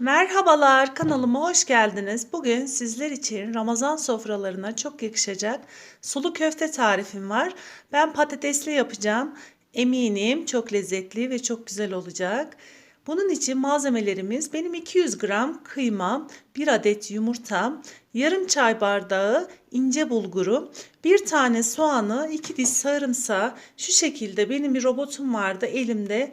Merhabalar, kanalıma hoş geldiniz. Bugün sizler için Ramazan sofralarına çok yakışacak sulu köfte tarifim var. Ben patatesli yapacağım. Eminim çok lezzetli ve çok güzel olacak. Bunun için malzemelerimiz benim 200 gram kıymam, 1 adet yumurtam, yarım çay bardağı ince bulgurum, bir tane soğanı, 2 diş sarımsağı. Şu şekilde benim bir robotum vardı elimde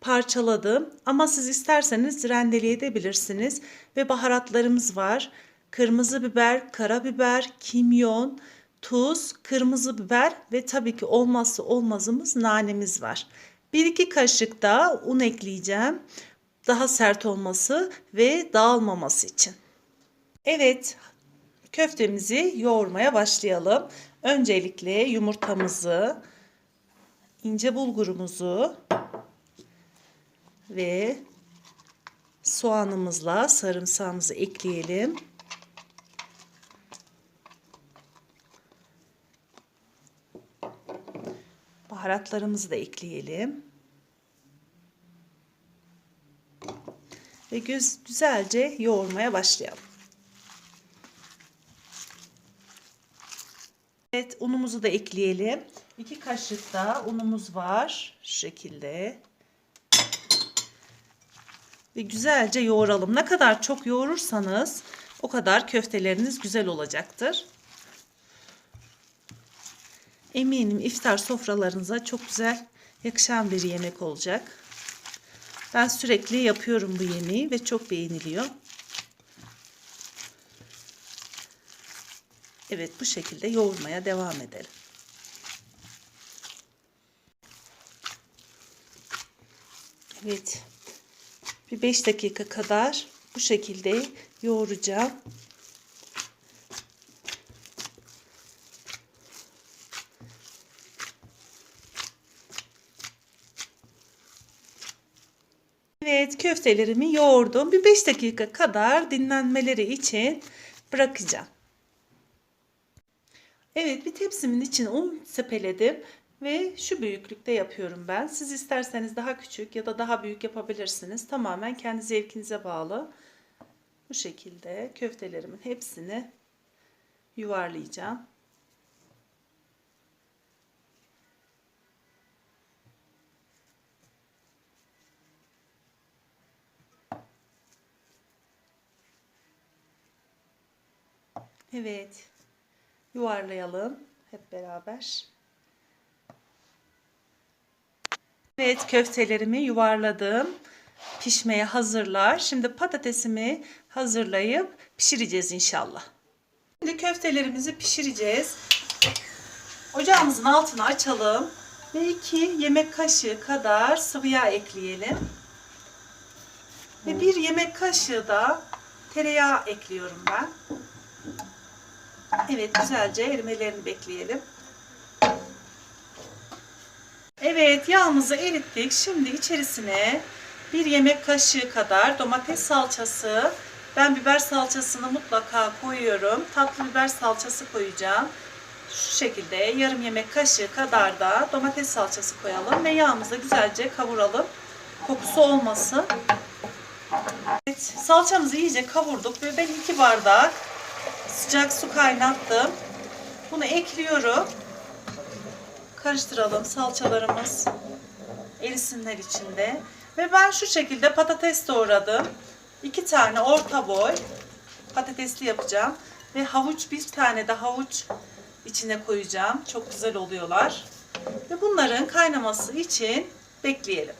parçaladım. Ama siz isterseniz rendeleyebilirsiniz. Ve baharatlarımız var. Kırmızı biber, karabiber, kimyon, tuz, kırmızı biber ve tabii ki olmazsa olmazımız nanemiz var. 1-2 kaşık da un ekleyeceğim. Daha sert olması ve dağılmaması için. Evet, köftemizi yoğurmaya başlayalım. Öncelikle yumurtamızı, ince bulgurumuzu, ve soğanımızla sarımsağımızı ekleyelim. Baharatlarımızı da ekleyelim. Ve göz güzelce yoğurmaya başlayalım. Evet unumuzu da ekleyelim. 2 kaşık da unumuz var. Şu şekilde ve güzelce yoğuralım. Ne kadar çok yoğurursanız o kadar köfteleriniz güzel olacaktır. Eminim iftar sofralarınıza çok güzel yakışan bir yemek olacak. Ben sürekli yapıyorum bu yemeği ve çok beğeniliyor. Evet bu şekilde yoğurmaya devam edelim. Evet. Bir 5 dakika kadar bu şekilde yoğuracağım. Evet köftelerimi yoğurdum. Bir 5 dakika kadar dinlenmeleri için bırakacağım. Evet bir tepsimin içine un sepeledim ve şu büyüklükte yapıyorum ben. Siz isterseniz daha küçük ya da daha büyük yapabilirsiniz. Tamamen kendi zevkinize bağlı. Bu şekilde köftelerimin hepsini yuvarlayacağım. Evet. Yuvarlayalım hep beraber. Evet köftelerimi yuvarladım. Pişmeye hazırlar. Şimdi patatesimi hazırlayıp pişireceğiz inşallah. Şimdi köftelerimizi pişireceğiz. Ocağımızın altını açalım. Ve 2 yemek kaşığı kadar sıvı yağ ekleyelim. Ve 1 yemek kaşığı da tereyağı ekliyorum ben. Evet güzelce erimelerini bekleyelim. Evet yağımızı erittik. Şimdi içerisine bir yemek kaşığı kadar domates salçası. Ben biber salçasını mutlaka koyuyorum. Tatlı biber salçası koyacağım. Şu şekilde yarım yemek kaşığı kadar da domates salçası koyalım ve yağımızı güzelce kavuralım. Kokusu olmasın. Evet, salçamızı iyice kavurduk ve ben iki bardak sıcak su kaynattım. Bunu ekliyorum. Karıştıralım salçalarımız erisinler içinde. Ve ben şu şekilde patates doğradım. İki tane orta boy patatesli yapacağım. Ve havuç bir tane de havuç içine koyacağım. Çok güzel oluyorlar. Ve bunların kaynaması için bekleyelim.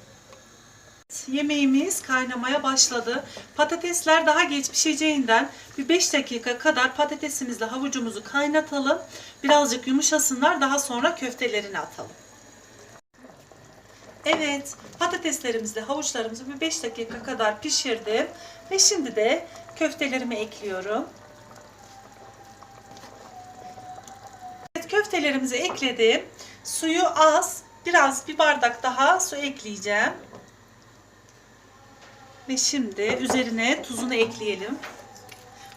Yemeğimiz kaynamaya başladı. Patatesler daha geç pişeceğinden bir 5 dakika kadar patatesimizle havucumuzu kaynatalım. Birazcık yumuşasınlar. Daha sonra köftelerini atalım. Evet, patateslerimizle havuçlarımızı bir 5 dakika kadar pişirdim. Ve şimdi de köftelerimi ekliyorum. Evet, köftelerimizi ekledim. Suyu az, biraz bir bardak daha su ekleyeceğim. Ve şimdi üzerine tuzunu ekleyelim.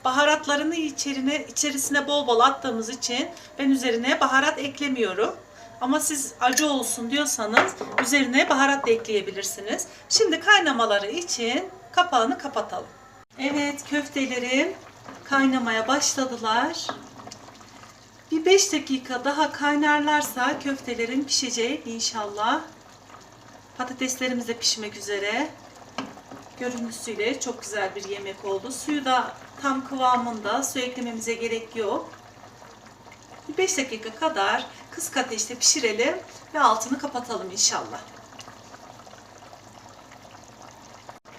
Baharatlarını içerine, içerisine bol bol attığımız için ben üzerine baharat eklemiyorum. Ama siz acı olsun diyorsanız üzerine baharat da ekleyebilirsiniz. Şimdi kaynamaları için kapağını kapatalım. Evet köftelerim kaynamaya başladılar. Bir 5 dakika daha kaynarlarsa köftelerin pişecek inşallah. Patateslerimiz de pişmek üzere. Görüntüsüyle çok güzel bir yemek oldu. Suyu da tam kıvamında. Su eklememize gerek yok. Bir 5 dakika kadar kısık ateşte pişirelim ve altını kapatalım inşallah.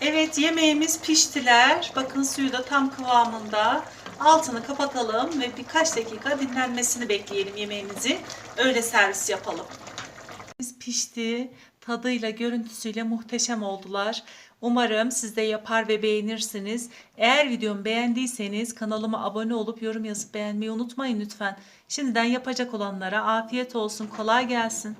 Evet yemeğimiz piştiler. Bakın suyu da tam kıvamında. Altını kapatalım ve birkaç dakika dinlenmesini bekleyelim yemeğimizi. Öyle servis yapalım. Pişti. Tadıyla, görüntüsüyle muhteşem oldular. Umarım siz de yapar ve beğenirsiniz. Eğer videomu beğendiyseniz kanalıma abone olup yorum yazıp beğenmeyi unutmayın lütfen. Şimdiden yapacak olanlara afiyet olsun, kolay gelsin.